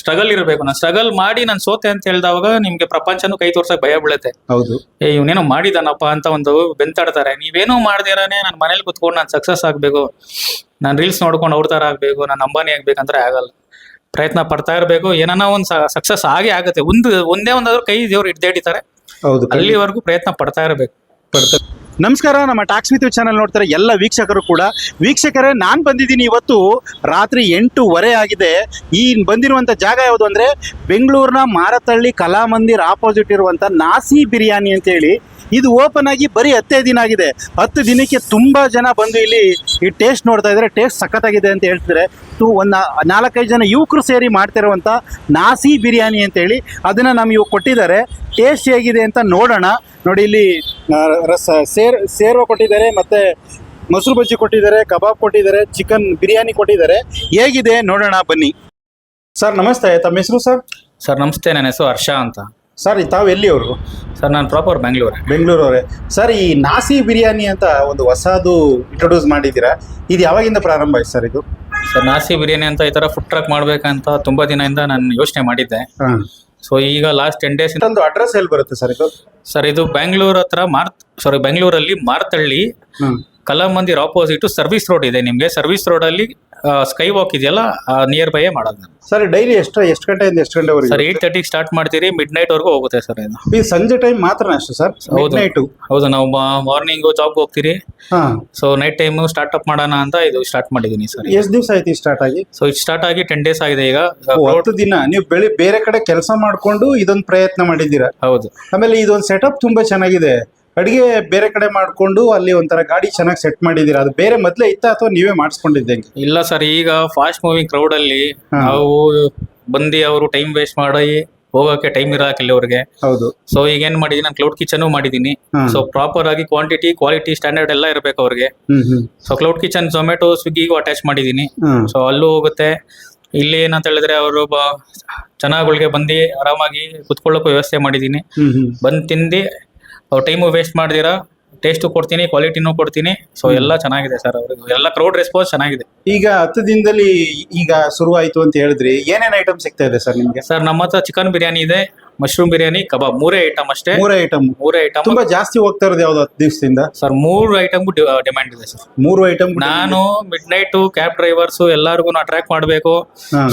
Struggle ಇರಬೇಕು. ನಾನು struggle ಮಾಡಿ ನಾನು ಸೋತೆ ಅಂತ ಹೇಳಿದಾಗ ನಿಮ್ಗೆ ಪ್ರಪಂಚನೂ ಕೈ ತೋರ್ಸಕ್ ಭಯ ಬೀಳುತ್ತೆ. ಹೌದು. ಏ ಇವನೇನೋ ಮಾಡಿದಾನಪ್ಪ ಅಂತ ಒಂದು ಬೆಂತಾಡ್ತಾರೆ. ನೀವೇನೋ ಮಾಡ್ದಿರಾನೆ ನಾನು ಮನೇಲಿ ಕುತ್ಕೊಂಡು ನಾನು ಸಕ್ಸಸ್ ಆಗ್ಬೇಕು. ನಾನು ರೀಲ್ಸ್ ನೋಡ್ಕೊಂಡು ಅವ್ರ ತರ ಆಗ್ಬೇಕು ನಾನು ಅಂಬಾನಿ ಆಗ್ಬೇಕಂದ್ರೆ ಆಗಲ್ಲ. ಪ್ರಯತ್ನ ಪಡ್ತಾ ಇರಬೇಕು. ಏನಾನ ಒಂದು ಸಕ್ಸಸ್ ಆಗೇ ಆಗುತ್ತೆ. ಒಂದು ಒಂದೇ ಒಂದಾದ್ರೂ ಕೈ ದೇವ್ರು ಹಿಡ್ದೆ ಹಿಡಿತಾರೆ ಹೌದು ಅಲ್ಲಿವರೆಗೂ ಪ್ರಯತ್ನ ಪಡ್ತಾ ಇರಬೇಕು. ನಮಸ್ಕಾರ, ನಮ್ಮ ಟ್ಯಾಕ್ಸ್ ವಿತ್ ಚಾನಲ್ ನೋಡ್ತಾರೆ ಎಲ್ಲ ವೀಕ್ಷಕರು ಕೂಡ. ವೀಕ್ಷಕರೇ, ನಾನು ಬಂದಿದ್ದೀನಿ ಇವತ್ತು ರಾತ್ರಿ ಎಂಟೂವರೆ ಆಗಿದೆ. ಈ ಬಂದಿರುವಂಥ ಜಾಗ ಯಾವುದು ಅಂದರೆ ಬೆಂಗಳೂರಿನ ಮಾರತಳ್ಳಿ ಕಲಾಮಂದಿರ್ ಆಪೋಸಿಟ್ ಇರುವಂಥ ನಾಸಿ ಬಿರಿಯಾನಿ ಅಂತೇಳಿ ಇದು ಓಪನ್ ಆಗಿ ಬರೀ ಹತ್ತೇ ದಿನ ಆಗಿದೆ. ಹತ್ತು ದಿನಕ್ಕೆ ತುಂಬ ಜನ ಬಂದು ಇಲ್ಲಿ ಈ ಟೇಸ್ಟ್ ನೋಡ್ತಾ ಇದ್ದಾರೆ. ಟೇಸ್ಟ್ ಸಖತ್ತಾಗಿದೆ ಅಂತ ಹೇಳ್ತಿದ್ದಾರೆ. ಒಂದು ನಾಲ್ಕೈದು ಜನ ಯುವಕರು ಸೇರಿ ಮಾಡ್ತಿರುವಂಥ ನಾಸಿ ಬಿರಿಯಾನಿ ಅಂತೇಳಿ ಅದನ್ನು ನಮ್ಗೆ ಕೊಟ್ಟಿದ್ದಾರೆ. ಟೇಸ್ಟ್ ಹೇಗಿದೆ ಅಂತ ನೋಡೋಣ. ನೋಡಿ, ಇಲ್ಲಿ ರಸ ಸೇರ್ ಸೇರ್ವ ಕೊಟ್ಟಿದ್ದಾರೆ ಮತ್ತೆ ಮೊಸರು ಬಜ್ಜಿ ಕೊಟ್ಟಿದ್ದಾರೆ ಕಬಾಬ್ ಕೊಟ್ಟಿದ್ದಾರೆ ಚಿಕನ್ ಬಿರಿಯಾನಿ ಕೊಟ್ಟಿದ್ದಾರೆ. ಹೇಗಿದೆ? ನೋಡೋಣ ಬನ್ನಿ. ಸರ್ ನಮಸ್ತೆ ತಮ್ಮ ಹೆಸರು ಸರ್? ಸರ್ ನಮಸ್ತೆ ನನ್ನ ಹೆಸರು ಹರ್ಷ ಅಂತ. ಸರ್ ತಾವು ಎಲ್ಲಿಯವರು? ಸರ್ ನಾನು ಪ್ರಾಪರ್ ಬೆಂಗಳೂರು ಬೆಂಗಳೂರು ಅವರೇ ಸರ್ ಈ ನಾಸಿ ಬಿರಿಯಾನಿ ಅಂತ ಒಂದು ಹೊಸದು ಇಂಟ್ರೊಡ್ಯೂಸ್ ಮಾಡಿದ್ದೀರಾ? ಇದು ಯಾವಾಗಿಂದ ಪ್ರಾರಂಭ ಆಯ್ತು ಸರ್ ಇದು? ಸರ್ ನಾಸಿ ಬಿರಿಯಾನಿ ಅಂತ ಈ ತರ ಫುಡ್ ಟ್ರಕ್ ಮಾಡಬೇಕಂತ ತುಂಬಾ ದಿನದಿಂದ ನಾನು ಯೋಚನೆ ಮಾಡಿದ್ದೆ. ಸೊ ಈಗ ಲಾಸ್ಟ್ ಟೆನ್ ಡೇಸ್ ಒಂದು ಅಡ್ರೆಸ್ ಎಲ್ಲಿ ಬರುತ್ತೆ ಸರ್ ಇದು? ಸರ್ ಇದು ಬೆಂಗಳೂರು ಹತ್ರ ಮಾರ್ ಸಾರಿ ಬೆಂಗಳೂರಲ್ಲಿ Marathahalli Kalamandir opposite service road ಇದೆ ನಿಮಗೆ. ಸರ್ವಿಸ್ ರೋಡ್ ಅಲ್ಲಿ ಸ್ಕೈ ವಾಕ್ ಇದೆಯಲ್ಲ ನಿಯರ್ ಬೈ ಮಾಡೋದು. ನಾನು ಸರ್ ಡೈಲಿ ಎಷ್ಟು ಎಷ್ಟು ಗಂಟೆಯಿಂದ ಎಷ್ಟು ಸರ್ ಗಂಟೆವರೆಗೆ ಏಟ್ ತರ್ಟಿಗೆ ಸ್ಟಾರ್ಟ್ ಮಾಡ್ತೀರಿ ಮಿಡ್ ನೈಟ್ ವರೆಗೂ ಹೋಗುತ್ತೆ ಸರ್ ಇದು. ಈ ಸಂಜೆ ಟೈಮ್ ಮಾತ್ರ ಅಷ್ಟೇ ಸರ್? ಹೌದು. ನೈಟು ಹೌದು ನಾವು ಮಾರ್ನಿಂಗ್ ಜಾಬ್ ಹೋಗ್ತೀರಿ. ಹಾಂ. So night time start up ಮಾಡೋಣ ಅಂತ ಇದು ಸ್ಟಾರ್ಟ್ ಮಾಡಿದ್ದೀನಿ ಸರ್ ಎಷ್ಟು ದಿವಸ ಆಯ್ತು ಸ್ಟಾರ್ಟ್ ಆಗಿ? ಸೊ ಇದು ಸ್ಟಾರ್ಟ್ ಆಗಿ ಟೆನ್ ಡೇಸ್ ಆಗಿದೆ ಈಗ. ಓ, ಹತ್ತು ದಿನ. ನೀವು ಬೆಳಿ ಬೇರೆ ಕಡೆ ಕೆಲಸ ಮಾಡ್ಕೊಂಡು ಇದೊಂದು ಪ್ರಯತ್ನ ಮಾಡಿದ್ದೀರಾ? ಹೌದು. ಆಮೇಲೆ ಇದೊಂದು ಸೆಟಪ್ ತುಂಬಾ ಚೆನ್ನಾಗಿದೆ. ಅಡಿಗೆ ಬೇರೆ ಕಡೆ ಮಾಡ್ಕೊಂಡು ಅಲ್ಲಿ ಒಂಥರ ಗಾಡಿ ಚೆನ್ನಾಗಿ ಸೆಟ್ ಮಾಡಿದ್ದೀರಾ? ಅದು ಬೇರೆ ಮೊದಲೇ ಇತ್ತ ಅಥವಾ ನೀವೇ ಮಾಡಿಸ್ಕೊಂಡಿದ್ದೆ ಇಲ್ಲ ಸರ್ ಈಗ ಫಾಸ್ಟ್ ಮೂವಿಂಗ್ ಕ್ರೌಡ್ ಅಲ್ಲಿ ಹಾ. ನಾವು ಬಂದು ಅವರು ಟೈಮ್ ವೇಸ್ಟ್ ಮಾಡಿ ಹೋಗಕ್ಕೆ ಟೈಮ್ ಇರಾಕಿಲ್ಲ ಅವ್ರಿಗೆ. ಹೌದು. ಸೊ ಈಗ ಏನ್ ಮಾಡಿದೀನಿ ನಾನು ಕ್ಲೌಡ್ ಕಿಚನ್ ಮಾಡಿದೀನಿ. ಹಾ. ಸೊ ಪ್ರಾಪರ್ ಆಗಿ ಕ್ವಾಂಟಿಟಿ ಕ್ವಾಲಿಟಿ ಸ್ಟ್ಯಾಂಡರ್ಡ್ ಎಲ್ಲ ಇರಬೇಕು ಅವ್ರಿಗೆ. Hmm hmm. So cloud kitchen Zomato ಸ್ವಿಗ್ಗಿಗೂ ಅಟ್ಯಾಚ್ ಮಾಡಿದೀನಿ. ಹ್ಮ್ ಸೊ ಅಲ್ಲೂ ಹೋಗುತ್ತೆ. ಇಲ್ಲಿ ಏನಂತ ಹೇಳಿದ್ರೆ ಅವರು ಜನಗಳಿಗೆ ಬಂದು ಆರಾಮಾಗಿ ಕುತ್ಕೊಳ್ಳೋಕೆ ವ್ಯವಸ್ಥೆ ಹ್ಮ್ ಹ್ಮ್. ಬಂದು ತಿಂದು ಅವ್ರು ಟೈಮು ವೇಸ್ಟ್ ಮಾಡ್ದಿರಾ ಟೇಸ್ಟು ಕೊಡ್ತೀನಿ ಕ್ವಾಲಿಟಿನೂ ಕೊಡ್ತೀನಿ. ಸೊ ಎಲ್ಲ ಚೆನ್ನಾಗಿದೆ ಸರ್ ಅವ್ರಿಗೆ ಎಲ್ಲ ಕ್ರೌಡ್ ರೆಸ್ಪಾನ್ಸ್ ಚೆನ್ನಾಗಿದೆ. ಈಗ ಹತ್ತು ದಿನದಲ್ಲಿ ಈಗ ಶುರು ಆಯ್ತು ಅಂತ ಹೇಳಿದ್ರಿ ಏನೇನು ಐಟಮ್ ಸಿಗ್ತಾ ಇದೆ ಸರ್ ನಿಮಗೆ? ಸರ್ ನಮ್ಮ ಹತ್ರ ಚಿಕನ್ ಬಿರಿಯಾನಿ ಇದೆ ಮಶ್ರೂಮ್ ಬಿರಿಯಾನಿ ಕಬಾಬ್ ಮೂರೇ ಐಟಮ್ ಅಷ್ಟೇ. ಮೂರೇ ಐಟಮ್ ಮೂರೇ ಐಟಮ್ ತುಂಬಾ ಜಾಸ್ತಿ ಹೋಗ್ತಾ ಇರೋದು ಯಾವ್ದು ಹತ್ತು ದಿವಸದಿಂದ? ಸರ್ ಮೂರು ಐಟಮ್ ಡಿಮ್ಯಾಂಡ್ ಇದೆ ಸರ್ ಮೂರು ಐಟಮ್ ನಾನು ಮಿಡ್ ನೈಟ್ ಕ್ಯಾಬ್ ಡ್ರೈವರ್ಸ್ ಎಲ್ಲರಿಗೂ ಅಟ್ರಾಕ್ಟ್ ಮಾಡಬೇಕು.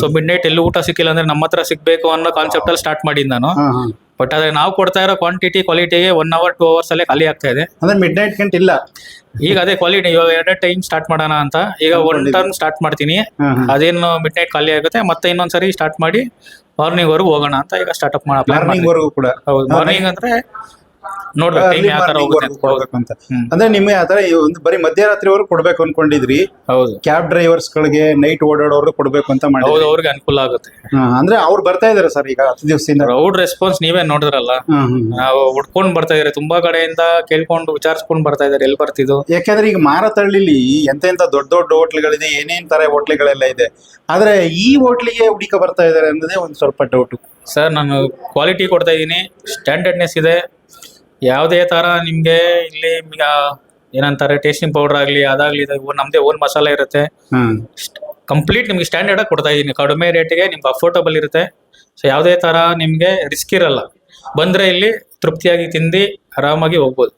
ಸೊ ಮಿಡ್ ನೈಟ್ ಎಲ್ಲಿ ಊಟ ಸಿಕ್ಕಿಲ್ಲ ಅಂದ್ರೆ ನಮ್ಮ ಹತ್ರ ಸಿಗ್ಬೇಕು ಅನ್ನೋ ಕಾನ್ಸೆಪ್ಟ್ ಅಲ್ಲಿ ಸ್ಟಾರ್ಟ್ ಮಾಡಿದ್ದು ನಾನು. ಬಟ್ ಆದ್ರೆ ನಾವು ಕೊಡ್ತಾ ಇರೋ ಕ್ವಾಂಟಿಟಿ ಕ್ವಾಲಿಟಿಗೆ ಒನ್ ಅವರ್ ಟೂ ಅವರ್ಸ್ ಅಲ್ಲೇ ಖಾಲಿ ಆಗ್ತಾ ಇದೆ. ಅಂದ್ರೆ ಮಿಡ್ ನೈಟ್ ಗಂಟೆ ಇಲ್ಲ. ಈಗ ಅದೇ ಕ್ವಾಲಿಟಿ ಇವಾಗ ಎರಡೇ ಟೈಮ್ ಸ್ಟಾರ್ಟ್ ಮಾಡೋಣ ಅಂತ. ಈಗ ಒನ್ ಟರ್ನ್ ಸ್ಟಾರ್ಟ್ ಮಾಡ್ತೀನಿ. ಅದೇನು ಮಿಡ್ ನೈಟ್ ಖಾಲಿ ಆಗುತ್ತೆ ಮತ್ತೆ ಇನ್ನೊಂದ್ಸರಿ ಸ್ಟಾರ್ಟ್ ಮಾಡಿ ಮಾರ್ನಿಂಗ್ ವರೆಗೂ ಹೋಗೋಣ ಅಂತ ಈಗ ಸ್ಟಾರ್ಟ್ ಅಪ್ ಮಾರ್ನಿಂಗ್ ಮಾಡಿ ವರೆಗೂ ಕೂಡ. ಹೌದು ಮಾರ್ನಿಂಗ್ ಅಂದ್ರೆ ನೋಡ್ಬೇಕು ಟೈಮ್ Early ಯಾವ ತರ ಹೋಗುತ್ತೆ ವರೆಗೂ ಕೊಡ್ಬೇಕು ಅಂತ. ಅಂದ್ರೆ ನಿಮ್ಗೆ ಆತರ ಒಂದು ಬರೀ ಮಧ್ಯರಾತ್ರಿವರೆಗೂ ಕೊಡ್ಬೇಕು ಅನ್ಕೊಂಡಿದ್ರಿ. ಹೌದು. ಕ್ಯಾಬ್ ಡ್ರೈವರ್ಸ್ ಗಳಿಗೆ ನೈಟ್ ಓಡಾಡೋರು ಕೊಡ್ಬೇಕು ಅಂತ ಮಾಡಿ ಹೌದು ಅವ್ರಿಗೆ ಅನುಕೂಲ ಆಗುತ್ತೆ. ಅಂದ್ರೆ ಅವ್ರು ಬರ್ತಾ ಇದಾರೆ ಸರ್ ಈಗ ಹತ್ತು ದಿವಸದಿಂದ. ರೌಡ್ ರೆಸ್ಪಾನ್ಸ್ ನೀವೇ ನೋಡಿದ್ರಲ್ಲ. ಹ್ಮ್, ಹ್ಮ್. ನಾವು ಹುಡ್ಕೊಂಡ್ ಬರ್ತಾ ಇದಾರೆ ತುಂಬಾ ಕಡೆಯಿಂದ ಕೇಳ್ಕೊಂಡು ವಿಚಾರಿಸ್ಕೊಂಡ್ ಬರ್ತಾ ಇದಾರೆ ಎಲ್ಲಿ ಬರ್ತಿದ್ದು? ಯಾಕಂದ್ರೆ ಈಗ ಮಾರತಳ್ಳಿಲಿ ಎಂತ ಎಂತ ದೊಡ್ಡ ದೊಡ್ಡ ಹೋಟ್ಲ್ಗಳಿದೆ ಏನೇನ್ ತರ ಹೋಟ್ಲ್ಗಳೆಲ್ಲ ಇದೆ. ಆದ್ರೆ ಈ ಹೋಟ್ಲಿಗೆ ಹುಡುಕ ಬರ್ತಾ ಇದಾರೆ ಅನ್ನೋದೇ ಒಂದ್ ಸ್ವಲ್ಪ ಡೌಟ್ ಸರ್ ನಾನು ಕ್ವಾಲಿಟಿ ಕೊಡ್ತಾ ಇದ್ದೀನಿ ಸ್ಟ್ಯಾಂಡರ್ಡ್ನೆಸ್ ಇದೆ ಯಾವುದೇ ತರ ನಿಮಗೆ ಇಲ್ಲಿ ಈಗ ಏನಂತಾರೆ ಟೇಸ್ಟಿಂಗ್ ಪೌಡರ್ ಆಗಲಿ ಅದಾಗ್ಲಿ ನಮ್ದೇ ಓನ್ ಮಸಾಲೆ ಇರುತ್ತೆ. ಹ್ಮ್. ಕಂಪ್ಲೀಟ್ ನಿಮ್ಗೆ ಸ್ಟ್ಯಾಂಡರ್ಡ್ ಆಗಿ ಕೊಡ್ತಾ ಇದ್ದೀನಿ ಕಡಿಮೆ ರೇಟಿಗೆ ನಿಮ್ಗೆ ಅಫೋರ್ಡಬಲ್ ಇರುತ್ತೆ. ಸೊ ಯಾವುದೇ ತರ ನಿಮಗೆ ರಿಸ್ಕ್ ಇರಲ್ಲ. ಬಂದ್ರೆ ಇಲ್ಲಿ ತೃಪ್ತಿಯಾಗಿ ತಿಂದು ಆರಾಮಾಗಿ ಹೋಗ್ಬೋದು.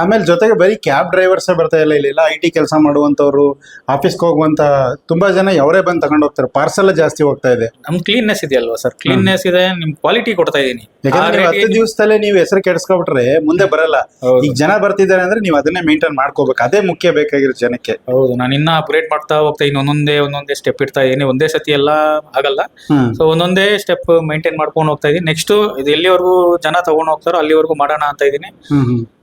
ಆಮೇಲೆ ಜೊತೆಗೆ ಬರೀ ಕ್ಯಾಬ್ ಡ್ರೈವರ್ಸ್ ಬರ್ತಾ ಇಲ್ಲ ಇಲ್ಲೆಲ್ಲ ಐ ಟಿ ಕೆಲಸ ಮಾಡುವಂತವ್ರು ಆಫೀಸ್ಗೆ ಹೋಗುವಂತ ತುಂಬಾ ಜನ ಅವರೇ ಬಂದು ತಗೊಂಡು ಹೋಗ್ತಾರೆ. ಪಾರ್ಸಲ್ ಜಾಸ್ತಿ ಹೋಗ್ತಾ ಇದೆ. ನಮ್ ಕ್ಲೀನ್ನೆಸ್ ಇದೆ ಅಲ್ವಾ ಸರ್ ಕ್ಲೀನ್ನೆಸ್ ಇದೆ ನಿಮ್ ಕ್ವಾಲಿಟಿ ಕೊಡ್ತಾ ಯಾಕಂದ್ರೆ ನೀವು ಹತ್ತು ದಿವಸದಲ್ಲೇ ನೀವು ಹೆಸರು ಕೆಡಿಸ್ಕೊಬಿಟ್ರೆ ಮುಂದೆ ಬರಲ್ಲ. ಈಗ ಜನ ಬರ್ತಿದ್ದಾರೆ ಅಂದ್ರೆ ನೀವು ಅದನ್ನೇ ಮೇಂಟೈನ್ ಮಾಡ್ಕೋಬೇಕು. ಅದೇ ಮುಖ್ಯ ಬೇಕಾಗಿರೋ ಜನಕ್ಕೆ. ಹೌದು ನಾನು ಇನ್ನ ಅಪ್ಗ್ರೇಡ್ ಮಾಡ್ತಾ ಹೋಗ್ತಾ ಇನ್ನು ಒಂದೊಂದೇ ಒಂದೊಂದೇ ಸ್ಟೆಪ್ ಇಡ್ತಾ ಇದೀನಿ ಒಂದೇ ಸತಿ ಎಲ್ಲ ಆಗಲ್ಲ. ಸೊ ಒಂದೊಂದೇ ಸ್ಟೆಪ್ ಮೇಂಟೈನ್ ಮಾಡ್ಕೊಂಡು ಹೋಗ್ತಾ ಇದೀನಿ ನೆಕ್ಸ್ಟ್ ಇದು ಎಲ್ಲಿವರೆಗೂ ಜನ ತಗೊಂಡು ಹೋಗ್ತಾರೋ ಅಲ್ಲಿವರೆಗೂ ಮಾಡೋಣ ಅಂತ ಇದೀನಿ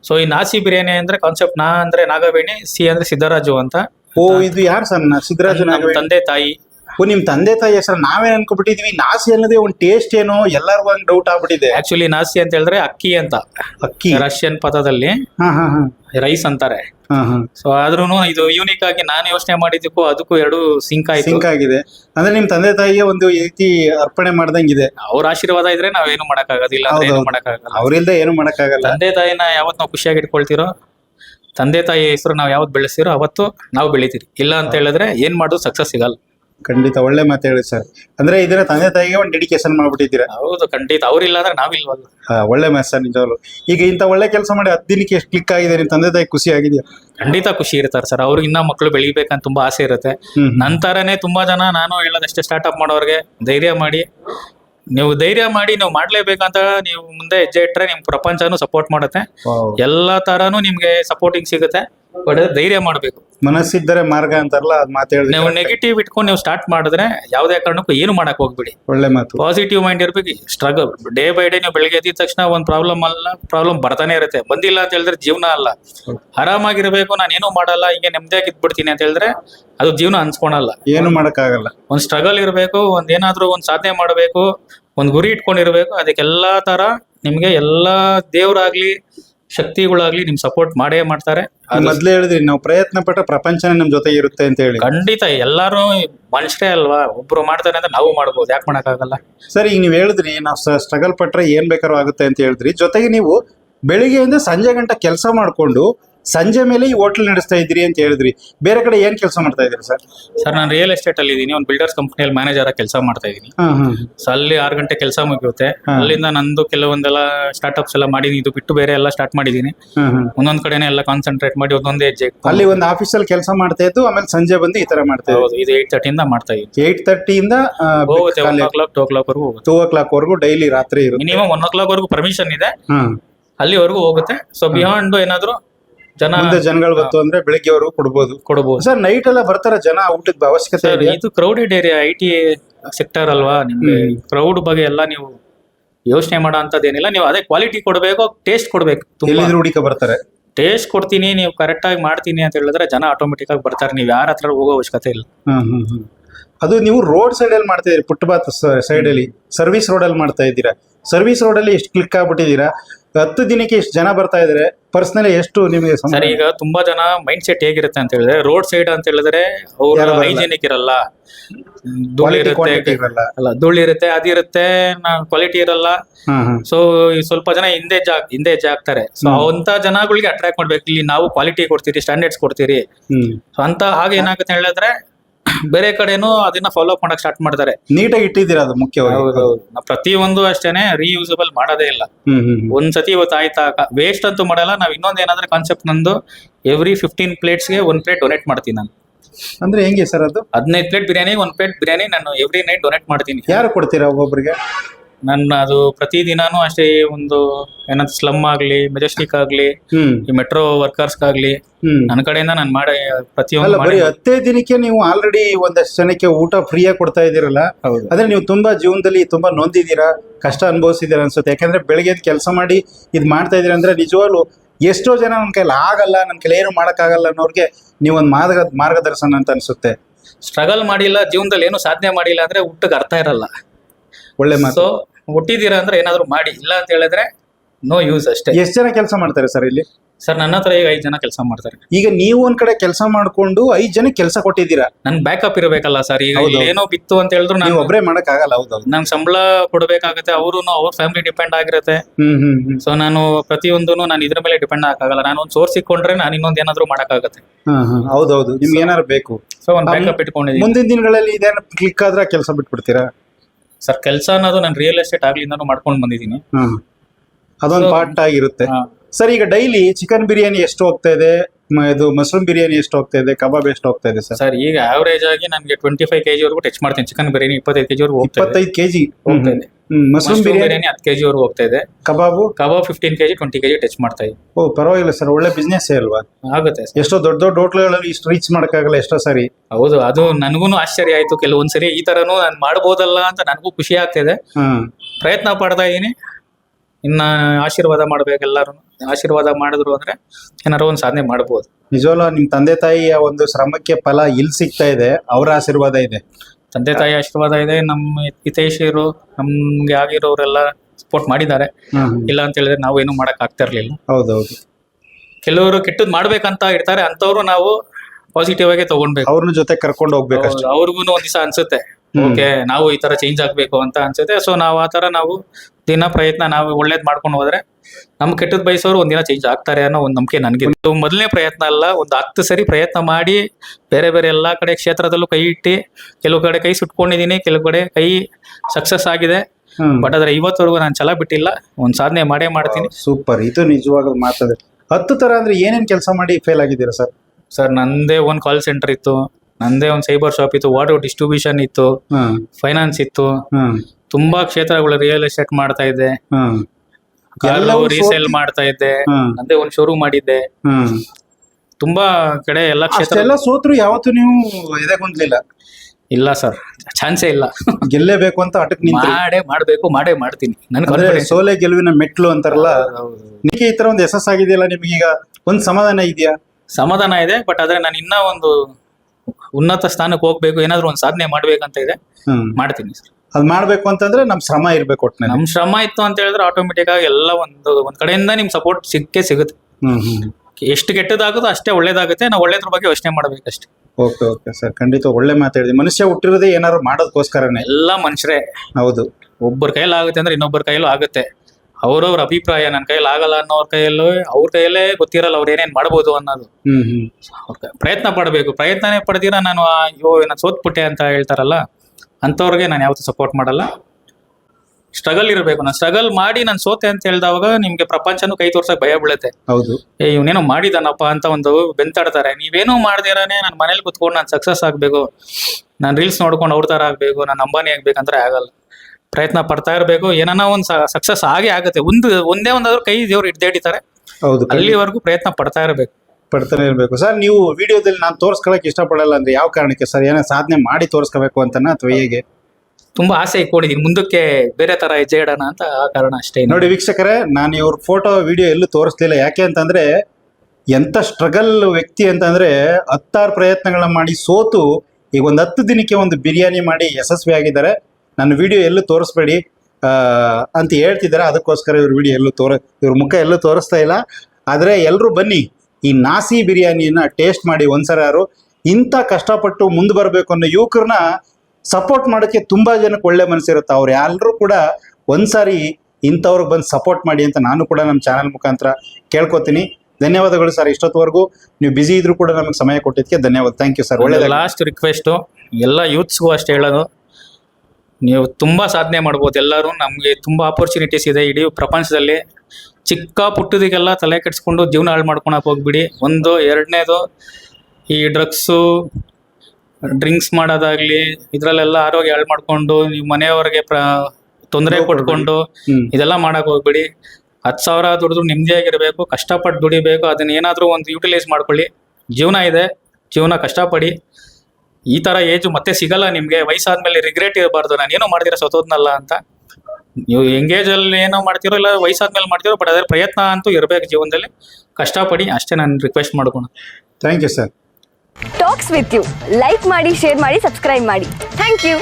ಸೊ ಈ ನಾಸಿ ಬಿರಿಯಾನಿ ಅಂದ್ರೆ ಕಾನ್ಸೆಪ್ಟ್ ನಾ ಅಂದ್ರೆ ನಾಗವೇಣಿ ಸಿ ಅಂದ್ರೆ ಸಿದ್ದರಾಜು ಅಂತ. ಓ ಇದು ಯಾರು ಸರ್ ಸಿದ್ದರಾಜು ನಮ್ಮ ತಂದೆ ತಾಯಿ. ಓ ನಿಮ್ ತಂದೆ ತಾಯಿ ಹೆಸರು ನಾವೇ ಅನ್ಕೊಬಿಟ್ಟಿದ್ವಿ? ನಾಸಿ ಅನ್ನೋದೇ ಒಂದ್ ಟೇಸ್ಟ್ ಏನೋ ಎಲ್ಲರಿಗೂ ಒಂದ್ ಡೌಟ್ ಆಗ್ಬಿಟ್ಟಿದೆ. ಆಕ್ಚುಲಿ ನಾಸಿ ಅಂತ ಹೇಳಿದ್ರೆ ಅಕ್ಕಿ ಅಂತ. ಅಕ್ಕಿ. ರಷ್ಯನ್ ಪದದಲ್ಲಿ. ಹಾ ಹಾ ಹಾ. ರೈಸ್ ಅಂತಾರೆ. ಹಾ ಹಾ. ಸೊ ಆದ್ರೂ ಇದು ಯೂನಿಕ್ ಆಗಿ ನಾನು ಯೋಚನೆ ಮಾಡಿದ್ದಕ್ಕೂ ಅದಕ್ಕೂ ಎರಡು ಸಿಂಕ್ ಆಯ್ತು. ಸಿಂಕ್ ಆಗಿದೆ. ಅಂದ್ರೆ ನಿಮ್ ತಂದೆ ತಾಯಿಗೆ ಒಂದು ರೀತಿ ಅರ್ಪಣೆ ಮಾಡ್ದಂಗಿದೆ. ಅವ್ರ ಆಶೀರ್ವಾದ ಇದ್ರೆ ನಾವೇನು ಮಾಡಕ್ಕಾಗೋದಿಲ್ಲ ಅಂದ್ರೆ ಏನು ಹೌದೌದು. ಮಾಡಕ್ಕಾಗಲ್ಲ. ಅವ್ರಿಲ್ದ ಏನು ಮಾಡಕ್ಕಾಗಲ್ಲ. ತಂದೆ ತಾಯಿನ ಯಾವತ್ ನಾವು ಖುಷಿಯಾಗಿ ಇಟ್ಕೊಳ್ತಿರೋ ತಂದೆ ತಾಯಿ ಹೆಸರು ನಾವು ಯಾವತ್ ಬೆಳೆಸಿರೋ ಅವತ್ತು ನಾವು ಬೆಳಿತೀರಿ. ಇಲ್ಲ ಅಂತ ಹೇಳಿದ್ರೆ ಏನ್ ಮಾಡೋದು ಸಕ್ಸಸ್ ಸಿಗಲ್ಲ. ಖಂಡಿತ ಒಳ್ಳೆ ಮಾತು ಹೇಳಿ ಸರ್. ಅಂದ್ರೆ ಇದನ್ನ ತಂದೆ ತಾಯಿಗೆ ಒಂದು ಡೆಡಿಕೇಶನ್ ಮಾಡ್ಬಿಟ್ಟಿದ್ದೀರಾ? ಹೌದು ಖಂಡಿತ. ಅವ್ರಿಲ್ಲ ಅಂದ್ರೆ ನಾವಿಲ್ವಲ್ಲ. ಹಾ, ಒಳ್ಳೆ ಮಾತು ಸರ್ ನಿಜವಾಗ್ಲು. ಈಗ ಇಂಥ ಒಳ್ಳೆ ಕೆಲಸ ಮಾಡಿ ಹತ್ತು ದಿನಕ್ಕೆ ಎಷ್ಟು ಕ್ಲಿಕ್ ಆಗಿದೆ ನಿಮ್ ತಂದೆ ತಾಯಿ ಖುಷಿ ಆಗಿದೆಯಾ? ಖಂಡಿತ ಖುಷಿ ಇರ್ತಾರೆ ಸರ್. ಅವ್ರಿಗೆ ಇನ್ನ ಮಕ್ಕಳು ಬೆಳಿಬೇಕಂತ ತುಂಬಾ ಆಸೆ ಇರುತ್ತೆ. ಹ್ಮ್ ನಂತರನೇ ತುಂಬಾ ಜನ ನಾನು ಹೇಳೋದಷ್ಟೇ ಸ್ಟಾರ್ಟ್ಅಪ್ ಮಾಡೋರಿಗೆ ಧೈರ್ಯ ಮಾಡಿ. ನೀವು ಧೈರ್ಯ ಮಾಡಿ ನೀವು ಮಾಡ್ಲೇಬೇಕಂತ ನೀವು ಮುಂದೆ ಹೆಜ್ಜೆ ಇಟ್ಟರೆ ನಿಮ್ ಪ್ರಪಂಚನೂ ಸಪೋರ್ಟ್ ಮಾಡುತ್ತೆ. ಎಲ್ಲಾ ತರಾನು ನಿಮ್ಗೆ ಸಪೋರ್ಟಿಂಗ್ ಸಿಗುತ್ತೆ. ಬಟ್ ಧೈರ್ಯ ಮಾಡಬೇಕು. ಮನಸ್ಸಿದ್ದರೆ ಮಾರ್ಗ ಅಂತಾರಲ್ಲ ಅದ್ ಮಾತು ಹೇಳಿ ನೀವು ನೆಗೆಟಿವ್ ಇಟ್ಕೊಂಡು ನೀವು ಸ್ಟಾರ್ಟ್ ಮಾಡಿದ್ರೆ ಯಾವುದೇ ಕಾರಣಕ್ಕೂ ಏನು ಮಾಡಕ್ ಹೋಗ್ಬಿಡಿ. ಒಳ್ಳೆ ಮಾತು. ಪಾಸಿಟಿವ್ ಮೈಂಡ್ ಇರ್ಬೇಕು ಸ್ಟ್ರಗಲ್ ಡೇ ಬೈ ಡೇ ನೀವು ಬೆಳಗ್ಗೆ ಎದ್ದಿದ ತಕ್ಷಣ ಒಂದು ಪ್ರಾಬ್ಲಮ್ ಅಲ್ಲ ಪ್ರಾಬ್ಲಮ್ ಬರ್ತಾನೆ ಇರುತ್ತೆ. ಬಂದಿಲ್ಲ ಅಂತ ಹೇಳಿದ್ರೆ ಜೀವನ ಅಲ್ಲ. ಆರಾಮಾಗಿರ್ಬೇಕು ನಾನು ಏನು ಮಾಡಲ್ಲ ಹಿಂಗೆ ನೆಮ್ಮದಿಯಾಗಿ ಇದ್ಬಿಡ್ತೀನಿ ಅಂತ ಹೇಳಿದ್ರೆ ಅದು ಜೀವನ ಅನ್ಸ್ಕೊಳಲ್ಲ. ಏನು ಮಾಡಕ್ಕಾಗಲ್ಲ. ಒಂದು ಸ್ಟ್ರಗಲ್ ಇರಬೇಕು ಒಂದ್ ಏನಾದ್ರೂ ಒಂದು ಸಾಧನೆ ಮಾಡಬೇಕು ಒಂದು ಗುರಿ ಇಟ್ಕೊಂಡಿರ್ಬೇಕು ಅದಕ್ಕೆಲ್ಲಾ ತರ ನಿಮಗೆ ಎಲ್ಲಾ ದೇವ್ರಾಗ್ಲಿ ಶಕ್ತಿಗಳಾಗ್ಲಿ ನಿಮ್ ಸಪೋರ್ಟ್ ಮಾಡೇ ಮಾಡ್ತಾರೆ. ಮೊದ್ಲೇ ಹೇಳಿದ್ರಿ ನಾವು ಪ್ರಯತ್ನ ಪಟ್ಟ ಪ್ರಪಂಚನೇ ನಮ್ ಜೊತೆ ಇರುತ್ತೆ ಅಂತ ಹೇಳಿ. ಖಂಡಿತ ಎಲ್ಲಾರು ಮನುಷ್ಯರೇ ಅಲ್ವಾ? ಒಬ್ರು ಮಾಡ್ತಾರೆ ಅಂದ್ರೆ ನಾವು ಮಾಡ್ಬೋದು ಯಾಕೆ ಮಾಡಕ್ಕಾಗಲ್ಲ? ಸರ್ ಈಗ ನೀವು ಹೇಳಿದ್ರಿ ನಾವು ಸ್ಟ್ರಗಲ್ ಪಟ್ರೆ ಏನ್ ಬೇಕಾದ್ರೂ ಆಗುತ್ತೆ ಅಂತ ಹೇಳಿದ್ರಿ. ಜೊತೆಗೆ ನೀವು ಬೆಳಿಗ್ಗೆಯಿಂದ ಸಂಜೆ ಗಂಟ ಕೆಲಸ ಮಾಡ್ಕೊಂಡು ಸಂಜೆ ಮೇಲೆ ಈ ಹೋಟೆಲ್ ನಡೆಸ್ತಾ ಇದ್ರಿ ಅಂತ ಹೇಳಿದ್ರಿ. ಬೇರೆ ಕಡೆ ಏನ್ ಕೆಲಸ ಮಾಡ್ತಾ ಇದ್ರಿ ಸರ್? ಸರ್ ನಾನು ರಿಯಲ್ ಎಸ್ಟೇಟ್ ಅಲ್ಲಿ ಇದ್ದೀನಿ ಒಂದು ಬಿಲ್ಡರ್ಸ್ ಕಂಪ್ನಿಯಲ್ಲಿ ಮ್ಯಾನೇಜರ್ ಆಗಿ ಕೆಲಸ ಮಾಡ್ತಾ ಇದ್ದೀನಿ. ಸೊ ಅಲ್ಲಿ ಆರು ಗಂಟೆ ಕೆಲಸ ಮುಗಿಯುತ್ತೆ. ಅಲ್ಲಿಂದ ನಂದು ಕೆಲವೊಂದೆಲ್ಲ ಸ್ಟಾರ್ಟ್ಅಪ್ಸ್ ಎಲ್ಲ ಮಾಡಿದೀನಿ. ಇದು ಬಿಟ್ಟು ಬೇರೆ ಎಲ್ಲ ಸ್ಟಾರ್ಟ್ ಹಾ ಒಂದೊಂದ್ ಕಡೆನೆ ಎಲ್ಲ ಕಾನ್ಸಂಟ್ರೇಟ್ ಮಾಡಿ ಒಂದೊಂದೇ ಹೆಜ್ಜೆ ಅಲ್ಲಿ ಒಂದು ಆಫೀಸಲ್ಲಿ ಕೆಲಸ ಮಾಡ್ತಾ ಇದ್ದು ಆಮೇಲೆ ಸಂಜೆ ಬಂದು ಈ ತರ ಮಾಡ್ತಾ ಹೌದು ಇದು ಏಟ್ ತರ್ಟಿಯಿಂದ ಮಾಡ್ತಾ ಇದ್ದೀನಿ. ಏಟ್ ತರ್ಟಿಯಿಂದ ಹೋಗುತ್ತೆ one o'clock two o'clock ವರೆಗೂ ಹೋಗುತ್ತೆ. ಟೂ ಓ ಕ್ಲಾಕ್ ವರೆಗೂ ಡೈಲಿ ರಾತ್ರಿ ಮಿನಿಮಮ್ ಒನ್ ಓ ಕ್ಲಾಕ್ ವರೆಗೂ ಪರ್ಮಿಷನ್ ಇದೆ. ಅಲ್ಲಿವರೆಗೂ ಹೋಗುತ್ತೆ. ಸೊ ಬಿಯಾಂಡ್ ಏನಾದ್ರು ಜನ ಮುಂದೆ ಜನಗಳು ಬಂತು ಅಂದ್ರೆ ಬೆಳಿಗ್ಗೆವರೆಗೂ ಕೊಡ್ಬೋದು. ಕೊಡಬಹುದು ಸರ್ ನೈಟ್ ಎಲ್ಲ ಬರ್ತಾರೆ ಜನ ಊಟದ ಅವಶ್ಯಕತೆ ಸರ್ ಇದೆ ಇದು crowded area I T sector ಅಲ್ವಾ? ನಿಮ್ಗೆ ಕ್ರೌಡ್ ಬಗ್ಗೆ ಎಲ್ಲ ನೀವು ಯೋಚನೆ ಮಾಡೋ ಏನಿಲ್ಲ ನೀವು ಅದೇ ಕ್ವಾಲಿಟಿ ಕೊಡಬೇಕು ಟೇಸ್ಟ್ ಕೊಡ್ಬೇಕು ತುಂಬಾ. ಎಲ್ಲಿದ್ರು ಹುಡುಕ ಬರ್ತಾರೆ. ಟೇಸ್ಟ್ ಕೊಡ್ತೀನಿ ನೀವು ಕರೆಕ್ಟ್ ಆಗಿ ಮಾಡ್ತೀನಿ ಅಂತ ಹೇಳಿದ್ರೆ ಜನ ಆಟೋಮೆಟಿಕ್ ಆಗಿ ಬರ್ತಾರೆ. ನೀವು ಯಾರ ಹತ್ರ ಹೋಗೋ ಅವಶ್ಯಕತೆ ಇಲ್ಲ. ಹ್ಮ್ ಹ್ಮ್ ಹ್ಮ್. ಅದು ನೀವು ರೋಡ್ ಸೈಡ್ ಅಲ್ಲಿ ಮಾಡ್ತಾ ಇದ್ದೀರಿ ಪುಟ್ಟಬಾತ್ ಸೈಡ್ ಅಲ್ಲಿ. ಸರ್ವಿಸ್ ರೋಡ್ ಅಲ್ಲಿ ಮಾಡ್ತಾ ಇದ್ದೀರಾ ಸರ್ವಿಸ್ ರೋಡ್ ಅಲ್ಲಿ ಎಷ್ಟು ಕ್ಲಿಕ್ ಆಗ್ಬಿಟ್ಟಿದ್ದೀರಾ ಹತ್ತು ದಿನಕ್ಕೆ ಎಷ್ಟು ಜನ ಬರ್ತಾ ಇದ್ರೆ. ಪರ್ಸನಲಿ ಎಷ್ಟು ನಿಮಗೆ ಸಂಬಳ? ಸರ್ ಈಗ ತುಂಬಾ ಜನ ಮೈಂಡ್ ಸೆಟ್ ಹೇಗಿರುತ್ತೆ ಅಂತ ಹೇಳಿದ್ರೆ ರೋಡ್ ಸೈಡ್ ಅಂತ ಹೇಳಿದ್ರೆ ಯಾರು ಹೈಜಿನಿಕ್ ಬರಲ್ಲ. ಹೈಜೆನಿಕ್ ಇರಲ್ಲ. ಧೂಳು Quality, quantity ಇರುತ್ತೆ ಇರಲ್ಲ. ಅಲ್ಲ ಧೂಳು ಇರುತ್ತೆ ಅದಿರುತ್ತೆ ಕ್ವಾಲಿಟಿ ಇರಲ್ಲ. ಈ ಸೊ ಸ್ವಲ್ಪ ಜನ ಹಿಂದೆ ಜಾ ಹಿಂದೆ ಹೆಜ್ಜೆ ಆಗ್ತಾರೆ. ಸೊ ಅಂತ ಜನಗಳಿಗೆ ಅಟ್ರಾಕ್ಟ್ ಮಾಡ್ಬೇಕು. ಇಲ್ಲಿ ನಾವು ಕ್ವಾಲಿಟಿ ಕೊಡ್ತೀರಿ ಸ್ಟ್ಯಾಂಡರ್ಡ್ಸ್ ಕೊಡ್ತೀರಿ. ಹ್ಮ್. ಸೊ ಅಂತ ಹಾಗೆ ಏನಾಗುತ್ತೆ ಹೇಳಿದ್ರೆ ಬೇರೆ ಕಡೆನೂ ಅದನ್ನ ಫಾಲೋ ಅಪ್ ಮಾಡಕ್ ಸ್ಟಾರ್ಟ್ ಮಾಡ್ತಾರೆ. ನೀಟಾಗಿ ಇಟ್ಟಿದ್ದೀರಾ ಅದು ಮುಖ್ಯವಾಗಿ? ಪ್ರತಿ ಪ್ರತಿಯೊಂದು ಅಷ್ಟೇನೆ ರೀಯೂಸಬಲ್ ಮಾಡೋದೇ ಇಲ್ಲ. ಒಂದ್ಸತಿ ಇವತ್ತು ಆಯ್ತಾ? ವೇಸ್ಟ್ ಅಂತೂ ಮಾಡಲ್ಲ ನಾವ್ ಇನ್ನೊಂದ್ ಏನಾದ್ರೆ ಕಾನ್ಸೆಪ್ಟ್ ನಂದು ಎವ್ರಿ ಫಿಫ್ಟೀನ್ ಪ್ಲೇಟ್ಸ್ಗೆ ಒಂದ್ ಪ್ಲೇಟ್ ಡೊನೇಟ್ ಮಾಡ್ತೀನಿ ನಾನು. ಅಂದ್ರೆ ಹೆಂಗೆ ಸರ್ ಅದು? ಹದಿನೈದು ಪ್ಲೇಟ್ ಬಿರಿಯಾನಿ ಒಂದ್ ಪ್ಲೇಟ್ ಬಿರಿಯಾನಿ ನಾನು ಎವ್ರಿ ನೈಟ್ ಡೊನೇಟ್ ಮಾಡ್ತೀನಿ. ಯಾರು ಕೊಡ್ತೀರಾ ಒಬ್ಬೊಬ್ರಿಗೆ? ನನ್ನ ಅದು ಪ್ರತಿ ದಿನಾನು ಅಷ್ಟೇ ಒಂದು ಏನಂತ ಸ್ಲಮ್ ಆಗ್ಲಿ ಮೆಜೆಸ್ಟಿಕ್ ಆಗ್ಲಿ ಹ್ಮ್. ಈ ಮೆಟ್ರೋ ವರ್ಕರ್ಸ್ ಆಗ್ಲಿ ಹ್ಮ್. ನನ್ನ ಕಡೆಯಿಂದ ನಾನು ಮಾಡಿ ಅಲ್ಲ ಪ್ರತಿಯೊಂದು ಬರೀ ಹತ್ತೇ ದಿನಕ್ಕೆ ನೀವು ಆಲ್ರೆಡಿ ಒಂದಷ್ಟು ಜನಕ್ಕೆ ಊಟ ಫ್ರೀಯಾಗಿ ಕೊಡ್ತಾ ಇದ್ದೀರಲ್ಲ ಹೌದು. ಅಂದ್ರೆ ನೀವು ತುಂಬಾ ಜೀವನದಲ್ಲಿ ತುಂಬಾ ನೊಂದಿದ್ದೀರಾ ಕಷ್ಟ ಅನುಭವಿಸಿದ್ದೀರಾ ಅನ್ಸುತ್ತೆ. ಯಾಕಂದ್ರೆ ಬೆಳಗ್ಗೆ ಕೆಲಸ ಮಾಡಿ ಇದು ಮಾಡ್ತಾ ಇದೀರ ಅಂದ್ರೆ ನಿಜವಾಗ್ಲು ಎಷ್ಟೋ ಜನ ನನ್ನ ಕೈಲಿ ಆಗಲ್ಲ ನನ್ನ ಕೈಲಿ ಏನು ಮಾಡೋಕ್ಕಾಗಲ್ಲ ಅನ್ನೋರ್ಗೆ ನೀವು ಒಂದು ಮಾರ್ಗ ಮಾರ್ಗದರ್ಶನ ಅಂತ ಅನ್ಸುತ್ತೆ. ಸ್ಟ್ರಗಲ್ ಮಾಡಿಲ್ಲ ಜೀವನದಲ್ಲಿ ಏನು ಸಾಧನೆ ಮಾಡಿಲ್ಲ ಅಂದ್ರೆ ಊಟಕ್ಕೆ ಅರ್ಥ ಇರಲ್ಲ. ಒಳ್ಳೆ ಮಾತು. ಸೊ ಹುಟ್ಟಿದೀರಾ ಅಂದ್ರೆ ಏನಾದ್ರು ಮಾಡಿ ಇಲ್ಲ ಅಂತ ಹೇಳಿದ್ರೆ ನೋ ಯೂಸ್ ಅಷ್ಟೇ. ಎಷ್ಟು ಜನ ಕೆಲಸ ಮಾಡ್ತಾರೆ ಸರ್ ಇಲ್ಲಿ? ಸರ್ ನನ್ನ ಹತ್ರ ಈಗ ಐದು ಜನ ಕೆಲಸ ಮಾಡ್ತಾರೆ. ಈಗ ನೀವು ಒಂದ್ ಕಡೆ ಕೆಲಸ ಮಾಡ್ಕೊಂಡು ಐದ್ ಜನಕ್ಕೆ ಕೆಲಸ ಕೊಟ್ಟಿದ್ದೀರಾ? ನನ್ ಬ್ಯಾಕಪ್ ಇರಬೇಕಲ್ಲ ಸರ್ ಈಗ ಹೌದು. ಇಲ್ಲಿ ಏನೋ ಬಿತ್ತು ಅಂತ ಹೇಳಿದ್ರು ನೀವು ನಾನು ಒಬ್ಬರೇ ಮಾಡಕ್ ಆಗಲ್ಲ ಹೌದೌದು. ನಂಗೆ ಸಂಬಳ ಕೊಡಬೇಕಾಗತ್ತೆ ಅವರು ಅವ್ರ ಫ್ಯಾಮಿಲಿ ಡಿಪೆಂಡ್ ಆಗಿರುತ್ತೆ. ಹ್ಮ್ ಹ್ಮ್ ಹ್ಮ್. ಸೊ ನಾನು ಪ್ರತಿಯೊಂದು ನಾನು ಇದ್ರ ಮೇಲೆ ಡಿಪೆಂಡ್ ಆಗಲ್ಲ. ನಾನು ಒಂದು ಸೋರ್ಸ್ ಇಟ್ಕೊಂಡ್ರೆ ನಾನು ಇನ್ನೊಂದು ಏನಾದ್ರು ಮಾಡಕ್ಕಾಗತ್ತೆ ಹ್ಮ್ ಹ್ಮ್ ಹೌದೌದು. ನಿಮ್ಗೆ ಏನಾರು ಬೇಕು. ಸೊ ಒಂದು ಬ್ಯಾಕಪ್ ಇಟ್ಕೊಂಡಿದ್ದೀನಿ ಮುಂದಿನ ದಿನಗಳಲ್ಲಿ ಇದೇನು ಕ್ಲಿಕ್ ಆದ್ರೆ ಕೆಲಸ ಬಿಟ್ಬಿಡ್ತೀರಾ? ಸರ್ ಕೆಲಸ ಅನ್ನೋದು ನಾನು ರಿಯಲ್ ಎಸ್ಟೇಟ್ ಆಗ್ಲಿಂದಾನು ಮಾಡ್ಕೊಂಡು ಬಂದಿದ್ದೀನಿ. ಅದೊಂದು So- ಪಾರ್ಟ್ ಆಗಿರುತ್ತೆ. ಹಾ. ಸರ್ ಈಗ ಡೈಲಿ ಚಿಕನ್ ಬಿರಿಯಾನಿ ಎಷ್ಟು ಹೋಗ್ತಾ ಇದೆ? ಮ- ಇದು ಮಶ್ರೂಮ್ ಬಿರಿಯಾನಿ ಎಷ್ಟು ಹೋಗ್ತಾ ಇದೆ? ಕಬಾಬ್ ಎಷ್ಟು ಹೋಗ್ತಾ ಇದೆ ಸರ್? ಸರ್ ಈಗ ಆವರೇಜ್ ಆಗಿ ನನಗೆ ಟ್ವೆಂಟಿ ಫೈವ್ ಕೆಜಿ ವರೆಗೂ ಟಚ್ ಮಾಡ್ತೀನಿ. ಚಿಕನ್ ಬಿರಿಯಾನಿ ಇಪ್ಪತ್ತೈದು ಕೆಜಿ ವರೆಗೂ ಹೋಗ್ತಾ ಇದೆ. ಇಪ್ಪತ್ತೈದು ಕೆಜಿ ಹೋಗ್ತಾ ಇದೆ. ಮಶ್ರೂಮ್ ಮಶ್ರೂಮ್ ಬಿರಿಯಾನಿ ಬಿರಿಯಾನಿ ಹತ್ತು ಕೆಜಿ ವರೆಗೂ ಹೋಗ್ತಾ ಇದೆ. Kebab? Kebab fifteen KG twenty KG touch ಮಾಡ್ತಾ ಇದೆ. ಓ ಪರವಾಗಿಲ್ಲ ಸರ್. ಒಳ್ಳೆ ಬಿಸ್ನೆಸ್ ಅಲ್ವಾ? ಆಗುತ್ತೆ. ಎಷ್ಟೋ ದೊಡ್ಡ ದೊಡ್ಡ ಹೋಟ್ಲ್ಗಳಲ್ಲಿ ಇಷ್ಟು ರೀಚ್ ಮಾಡೋಕ್ಕಾಗಲ್ಲ ಎಷ್ಟೋ ಸರಿ. ಹೌದು ಅದು ನನಗೂ ಆಶ್ಚರ್ಯ ಆಯ್ತು. ಕೆಲವೊಂದ್ಸರಿ ಈ ತರನು ನಾನು ಮಾಡ್ಬೋದಲ್ಲ ಅಂತ ನನಗೂ ಖುಷಿ ಆಗ್ತಿದೆ. ಹ್ಮ್. ಪ್ರಯತ್ನ ಪಡ್ತಾ ಇದೀನಿ. ಇನ್ನ ಆಶೀರ್ವಾದ ಮಾಡ್ಬೇಕು ಎಲ್ಲರೂ. ಆಶೀರ್ವಾದ ಮಾಡಿದ್ರು ಅಂದ್ರೆ ಏನಾರು ಒಂದು ಸಾಧನೆ ಮಾಡ್ಬೋದು. ನಿಜವಲ್ಲ ನಿಮ್ ತಂದೆ ತಾಯಿಯ ಒಂದು ಶ್ರಮಕ್ಕೆ ಫಲ ಇಲ್ಲಿ ಸಿಗ್ತಾ ಇದೆ ಅವರ ಆಶೀರ್ವಾದ ಇದೆ. ತಂದೆ ತಾಯಿ ಆಶೀರ್ವಾದ ಇದೆ ನಮ್ಮ ಹಿತೈಷಿಯರು ನಮ್ಗೆ ಆಗಿರೋರೆಲ್ಲ ಸಪೋರ್ಟ್ ಮಾಡಿದ್ದಾರೆ. ಇಲ್ಲ ಅಂತ ಹೇಳಿದ್ರೆ ನಾವು ಏನು ಮಾಡಕ್ ಆಗ್ತಾ ಇರ್ಲಿಲ್ಲ. ಹೌದೌದು. ಕೆಲವರು ಕೆಟ್ಟದ್ ಮಾಡ್ಬೇಕಂತ ಇರ್ತಾರೆ ಅಂತವ್ರು ನಾವು ಪಾಸಿಟಿವ್ ಆಗಿ ತಗೊಂಡ್ಬೇಕು. ಅವ್ರನ್ನ ಜೊತೆ ಕರ್ಕೊಂಡು ಹೋಗ್ಬೇಕಷ್ಟೇ ಅವ್ರಿಗೂ ಒಂದ್ ದಿವಸ ಅನ್ಸುತ್ತೆ. ಓಕೆ ನಾವು ಈ ತರ ಚೇಂಜ್ ಆಗ್ಬೇಕು ಅಂತ ಅನ್ಸುತ್ತೆ. ಸೊ ನಾವು ಆ ತರ ನಾವು ದಿನ ಪ್ರಯತ್ನ ನಾವು ಒಳ್ಳೇದ್ ಮಾಡ್ಕೊಂಡು ಹೋದ್ರೆ ನಮ್ ಕೆಟ್ಟದ್ ಬಯಸೋರು ಒಂದಿನ ಚೇಂಜ್ ಆಗ್ತಾರೆ ಅನ್ನೋ ಒಂದು ನಂಬಿಕೆ ನನಗೆ ಇದು ಮೊದಲನೇ ಪ್ರಯತ್ನ ಅಲ್ಲ ಒಂದ್ ಹತ್ತು ಸರಿ ಪ್ರಯತ್ನ ಮಾಡಿ ಬೇರೆ ಬೇರೆ ಎಲ್ಲಾ ಕಡೆ ಕ್ಷೇತ್ರದಲ್ಲೂ ಕೈ ಇಟ್ಟು ಕೆಲವು ಕಡೆ ಕೈ ಸುಟ್ಕೊಂಡಿದೀನಿ ಕೆಲವು ಕಡೆ ಕೈ ಸಕ್ಸಸ್ ಆಗಿದೆ. ಬಟ್ ಆದ್ರೆ ಇವತ್ತವರೆಗೂ ನಾನು ಚಲ ಬಿಟ್ಟಿಲ್ಲ. ಒಂದ್ ಸಾಧನೆ ಮಾಡೇ ಮಾಡ್ತೀನಿ. ಸೂಪರ್. ಇದು ನಿಜವಾಗ್ಲೂ ಮಾತದೆ ಹತ್ತು ತರ ಅಂದ್ರೆ ಏನೇನ್ ಕೆಲಸ ಮಾಡಿ ಫೇಲ್ ಆಗಿದ್ದೀರಾ ಸರ್? ಸರ್ ನಂದೇ ಒಂದು ಕಾಲ್ ಸೆಂಟರ್ ಇತ್ತು. ನಂದೇ ಒಂದು ಸೈಬರ್ ಶಾಪ್ ಇತ್ತು ವಾಟರ್ ಡಿಸ್ಟ್ರಿಬ್ಯೂಷನ್ ಇತ್ತು ಹ್ಮ್ ಫೈನಾನ್ಸ್ ಇತ್ತು. ಹ್ಮ್ ತುಂಬಾ ಕ್ಷೇತ್ರಗಳು ರಿಯಲ್ ಎಸ್ಟೇಟ್ ಮಾಡ್ತಾ ಇದ್ದೆ. ಹ್ಮ್ ಕಾರು ಎಲ್ಲವೂ ರೀಸೇಲ್ ಸೋತು- ಮಾಡ್ತಾ ಇದ್ದೆ. ಹ್ಮ್ ನಂದೇ ಒಂದು ಶೋರೂಮ್ ಮಾಡಿದ್ದೆ. ಹ್ಮ್ ತುಂಬಾ ಕಡೆ ಎಲ್ಲ ಕ್ಷೇತ್ರ ಅಷ್ಟೆಲ್ಲ ಸೋತ್ರು ಯಾವತ್ತು ನೀವು ಎದೆ ಕುಂತ್ಲಿಲ್ಲ ಇಲ್ಲ ಸರ್ ಚಾನ್ಸೇ ಇಲ್ಲ. ಗೆಲ್ಲೇಬೇಕು ಅಂತ ಅಟಕ್ ನಿಂತ್ರಿ. ಮಾಡೇ ಮಾಡ್ಬೇಕು ಮಾಡೇ ಮಾಡ್ತೀನಿ. ನನ್ ಅಂದ್ರೆ ಕಾನ್ಫಿಡೆನ್ಸ್ ಸೋಲೆ ಗೆಲುವಿನ ಮೆಟ್ಲು ಅಂತಾರಲ್ಲ? ನಿಮಗೆ ಈ ತರ ಒಂದು ಯಶಸ್ಸಾಗಿದೆಯಲ್ಲ ನಿಮ್ಗೀಗ? ಒಂದ್ ಸಮಾಧಾನ ಇದೆಯಾ? ಸಮಾಧಾನ ಇದೆ ಬಟ್ ಆದ್ರೆ ನಾನು ಇನ್ನ ಒಂದು ಉನ್ನತ ಸ್ಥಾನಕ್ಕೆ ಹೋಗ್ಬೇಕು ಏನಾದ್ರು ಒಂದು ಸಾಧನೆ ಮಾಡ್ಬೇಕಂತ ಇದೆ ಹ್ಮ್. ಮಾಡ್ತೀನಿ ಸರ್. ಅದ್ ಮಾಡ್ಬೇಕು ಅಂತಂದ್ರೆ ನಮ್ ಶ್ರಮ ಇರ್ಬೇಕು ಒಟ್ನಲ್ಲಿ. ನಮ್ ಶ್ರಮ ಇತ್ತು ಅಂತ ಹೇಳಿದ್ರೆ ಆಟೋಮೆಟಿಕ್ ಆಗಿ ಎಲ್ಲ ಒಂದು ಒಂದ್ ಕಡೆಯಿಂದ ನಿಮ್ ಸಪೋರ್ಟ್ ಸಿಕ್ಕೇ ಸಿಗುತ್ತೆ. ಹ್ಮ್ ಹ್ಮ್ ಎಷ್ಟು ಕೆಟ್ಟದಾಗುತ್ತೋ ಅಷ್ಟೇ ಒಳ್ಳೇದಾಗುತ್ತೆ ನಾವು ಒಳ್ಳೇದ್ರ ಬಗ್ಗೆ ಯೋಚನೆ ಮಾಡ್ಬೇಕಷ್ಟೇ ಓಕೆ ಓಕೆ ಸರ್. ಖಂಡಿತ ಒಳ್ಳೆ ಮಾತಾಡಿದ್ವಿ ಮನುಷ್ಯ ಹುಟ್ಟಿರೋದೇ ಏನಾದ್ರು ಮಾಡೋದಕ್ಕೋಸ್ಕರನೇ ಎಲ್ಲ ಮನುಷ್ಯರೇ. ಹೌದು. ಒಬ್ಬರ ಕೈಯಲ್ಲಿ ಆಗುತ್ತೆ ಅಂದ್ರೆ ಇನ್ನೊಬ್ಬರ ಕೈಲೂ ಆಗುತ್ತೆ. ಅವ್ರವ್ರ ಅಭಿಪ್ರಾಯ ನನ್ನ ಕೈಯಲ್ಲಿ ಆಗಲ್ಲ ಅನ್ನೋರ್ ಕೈಯಲ್ಲೂ ಅವ್ರ ಕೈಯಲ್ಲೇ ಗೊತ್ತಿರಲ್ಲ ಅವ್ರು ಏನೇನ್ ಮಾಡ್ಬೋದು ಅನ್ನೋದು. ಹ್ಮ್ ಹ್ಮ್. ಪ್ರಯತ್ನ ಪಡಬೇಕು. ಪ್ರಯತ್ನನೇ ಪಡೆದಿರ ನಾನು ಅಯ್ಯೋ ನಾನು ಸೋತ್ಬಿಟ್ಟೆ ಅಂತ ಹೇಳ್ತಾರಲ್ಲ ಅಂಥವ್ರಿಗೆ ನಾನು ಯಾವತ್ತೂ ಸಪೋರ್ಟ್ ಮಾಡಲ್ಲ. ಸ್ಟ್ರಗಲ್ ಇರಬೇಕು. ನಾನು ಸ್ಟ್ರಗಲ್ ಮಾಡಿ ನಾನು ಸೋತೆ ಅಂತ ಹೇಳಿದಾಗ ನಿಮ್ಗೆ ಪ್ರಪಂಚನೂ ಕೈ ತೋರ್ಸಕ್ ಭಯ ಬೀಳುತ್ತೆ. ಹೌದು. ಏ ಇವನೇನೋ ಮಾಡಿದಾನಪ್ಪ ಅಂತ ಒಂದು ಬೆಂತಾಡ್ತಾರೆ. ನೀವೇನೋ ಮಾಡ್ದಿರಾನೆ ನಾನು ಮನೇಲಿ ಕುತ್ಕೊಂಡು ನಾನು ಸಕ್ಸಸ್ ಆಗ್ಬೇಕು. ನಾನು ರೀಲ್ಸ್ ನೋಡ್ಕೊಂಡು ಅವ್ರ ತರ ಆಗ್ಬೇಕು ನಾನು ಅಂಬಾನಿ ಆಗ್ಬೇಕಂದ್ರೆ ಆಗಲ್ಲ. ಪ್ರಯತ್ನ ಪಡ್ತಾ ಇರಬೇಕು. ಏನನ್ನ ಒಂದು ಸಕ್ಸಸ್ ಆಗೇ ಆಗುತ್ತೆ. ಒಂದು ಒಂದೇ ಒಂದಾದ್ರೂ ಕೈ ದೇವ್ರು ಹಿಡ್ದೇ ಹಿಡಿತಾರೆ. ಹೌದು ಅಲ್ಲಿವರೆಗೂ ಪ್ರಯತ್ನ ಪಡ್ತಾ ಇರಬೇಕು. ಪಡ್ತಾನೆ ಇರಬೇಕು. ಸರ್ ನೀವು ವಿಡಿಯೋದಲ್ಲಿ ನಾನು ತೋರಿಸ್ಕೊಳಕ್ ಇಷ್ಟಪಡಲ್ಲ ಅಂದ್ರೆ ಯಾವ ಕಾರಣಕ್ಕೆ ಸರ್? ಏನೋ ಸಾಧನೆ ಮಾಡಿ ತೋರಿಸ್ಕೋಬೇಕು ಅಂತನ ಅಥವಾ ಹೇಗೆ? ತುಂಬಾ ಆಸೆ ಇಟ್ಕೊಂಡಿದ್ದೀನಿ. ಮುಂದಕ್ಕೆ ಬೇರೆ ತರ ಹೆಜ್ಜೆ ಇಡೋಣ ಅಂತ ಆ ಕಾರಣ ಅಷ್ಟೇ ನೋಡಿ ವೀಕ್ಷಕರೇ ನಾನು ಇವ್ರ ಫೋಟೋ ವಿಡಿಯೋ ಎಲ್ಲೂ ತೋರಿಸ್ಲಿಲ್ಲ. ಯಾಕೆ ಅಂತಂದ್ರೆ ಎಂತ ಸ್ಟ್ರಗಲ್ ವ್ಯಕ್ತಿ ಅಂತಂದ್ರೆ ಹತ್ತಾರು ಪ್ರಯತ್ನಗಳನ್ನ ಮಾಡಿ ಸೋತು ಈಗ ಒಂದು ಹತ್ತು ದಿನಕ್ಕೆ ಒಂದು ಬಿರಿಯಾನಿ ಮಾಡಿ ಯಶಸ್ವಿ ಆಗಿದ್ದಾರೆ ನನ್ನ ವಿಡಿಯೋ ಎಲ್ಲೂ ತೋರಿಸ್ಬೇಡಿ. ಅಂತ ಹೇಳ್ತಿದ್ದಾರೆ. ಅದಕ್ಕೋಸ್ಕರ ಇವ್ರ ವಿಡಿಯೋ ಎಲ್ಲೂ ತೋರ, ಇವ್ರ ಮುಖ ಎಲ್ಲೂ ತೋರಿಸ್ತಾ ಇಲ್ಲ. ಆದರೆ ಎಲ್ಲರೂ ಬನ್ನಿ. ಈ ನಾಸಿ ಬಿರಿಯಾನಿನ ಟೇಸ್ಟ್ ಮಾಡಿ ಒಂದ್ಸರಿ ಯಾರು ಇಂಥ ಕಷ್ಟಪಟ್ಟು ಮುಂದೆ ಬರಬೇಕು ಅನ್ನೋ ಯುವಕರನ್ನ ಸಪೋರ್ಟ್ ಮಾಡೋಕ್ಕೆ ತುಂಬಾ ಜನಕ್ಕೆ ಒಳ್ಳೆ ಮನಸ್ಸಿರುತ್ತೆ. ಅವ್ರು ಎಲ್ಲರೂ ಕೂಡ ಒಂದ್ಸಾರಿ ಇಂಥವ್ರಿಗೆ ಬಂದು ಸಪೋರ್ಟ್ ಮಾಡಿ ಅಂತ ನಾನು ಕೂಡ ನಮ್ಮ ಚಾನಲ್ ಮುಖಾಂತರ ಕೇಳ್ಕೊತೀನಿ. ಧನ್ಯವಾದಗಳು ಸರ್ ಇಷ್ಟೊತ್ತವರೆಗೂ. ನೀವು ಬಿಸಿ ಇದ್ರೂ ಕೂಡ ನಮಗೆ ಸಮಯ ಕೊಟ್ಟಿದ್ದಕ್ಕೆ ಧನ್ಯವಾದ. ಥ್ಯಾಂಕ್ ಯು ಸರ್ ಒಳ್ಳೆ ಲಾಸ್ಟ್ ರಿಕ್ವೆಸ್ಟು ಎಲ್ಲ ಯೂತ್ಸ್ಗೂ ಅಷ್ಟೇ ಹೇಳೋದು. ನೀವು ತುಂಬ ಸಾಧನೆ ಮಾಡ್ಬೋದು. ಎಲ್ಲರೂ ನಮಗೆ ತುಂಬ ಆಪರ್ಚುನಿಟೀಸ್ ಇದೆ. ಇಡೀ ಪ್ರಪಂಚದಲ್ಲಿ ಚಿಕ್ಕ ಪುಟ್ಟದಿಗೆಲ್ಲ ತಲೆ ಕೆಡಿಸ್ಕೊಂಡು ಜೀವನ ಹಾಳು ಮಾಡ್ಕೊಳಕ್ಕೆ ಹೋಗ್ಬಿಡಿ. ಒಂದು ಎರಡನೇದು ಈ ಡ್ರಗ್ಸು ಡ್ರಿಂಕ್ಸ್ ಮಾಡೋದಾಗ್ಲಿ ಇದರಲ್ಲೆಲ್ಲ ಆರೋಗ್ಯ ಹಾಳು ಮಾಡಿಕೊಂಡು ನೀವು ಮನೆಯವ್ರಿಗೆ ಪ್ರ ತೊಂದರೆ ಕೊಟ್ಕೊಂಡು ಇದೆಲ್ಲ ಮಾಡಕ್ ಹೋಗ್ಬೇಡಿ. ಹತ್ತು ಸಾವಿರ ದುಡಿದ್ರು ನೆಮ್ಮದಿಯಾಗಿರ್ಬೇಕು ಕಷ್ಟಪಟ್ಟು ದುಡಿಬೇಕು ಅದನ್ನ ಏನಾದರೂ ಒಂದು ಯೂಟಿಲೈಸ್ ಮಾಡ್ಕೊಳ್ಳಿ. ಜೀವನ ಇದೆ. ಜೀವನ ಕಷ್ಟಪಡಿ. ಈ ತರ ಏಜ್ ಮತ್ತೆ ಸಿಗಲ್ಲ ನಿಮ್ಗೆ. ವಯಸ್ಸಾದ್ಮೇಲೆ ರಿಗ್ರೆಟ್ ಇರಬಾರ್ದು. ನಾನು ಏನೋ ಮಾಡ್ದಿರ ಸತೋದ್ನಲ್ಲ ಅಂತ. ನೀವು ಎಂಗೇಜ್ ಅಲ್ಲಿ ಏನೋ ಮಾಡ್ತಿರೋ ಇಲ್ಲ ವಯಸ್ಸಾದ್ಮೇಲೆ ಮಾಡ್ತಿರೋ ಬಟ್ ಅದರ ಪ್ರಯತ್ನ ಅಂತೂ ಇರಬೇಕು ಜೀವನದಲ್ಲಿ. ಕಷ್ಟಪಡಿ ಅಷ್ಟೇ ನಾನು request ಮಾಡ್ಕೊಳ thank you sir talks with you like ಮಾಡಿ ಶೇರ್ ಮಾಡಿ ಸಬ್ಸ್ಕ್ರೈಬ್ ಮಾಡಿ. Thank you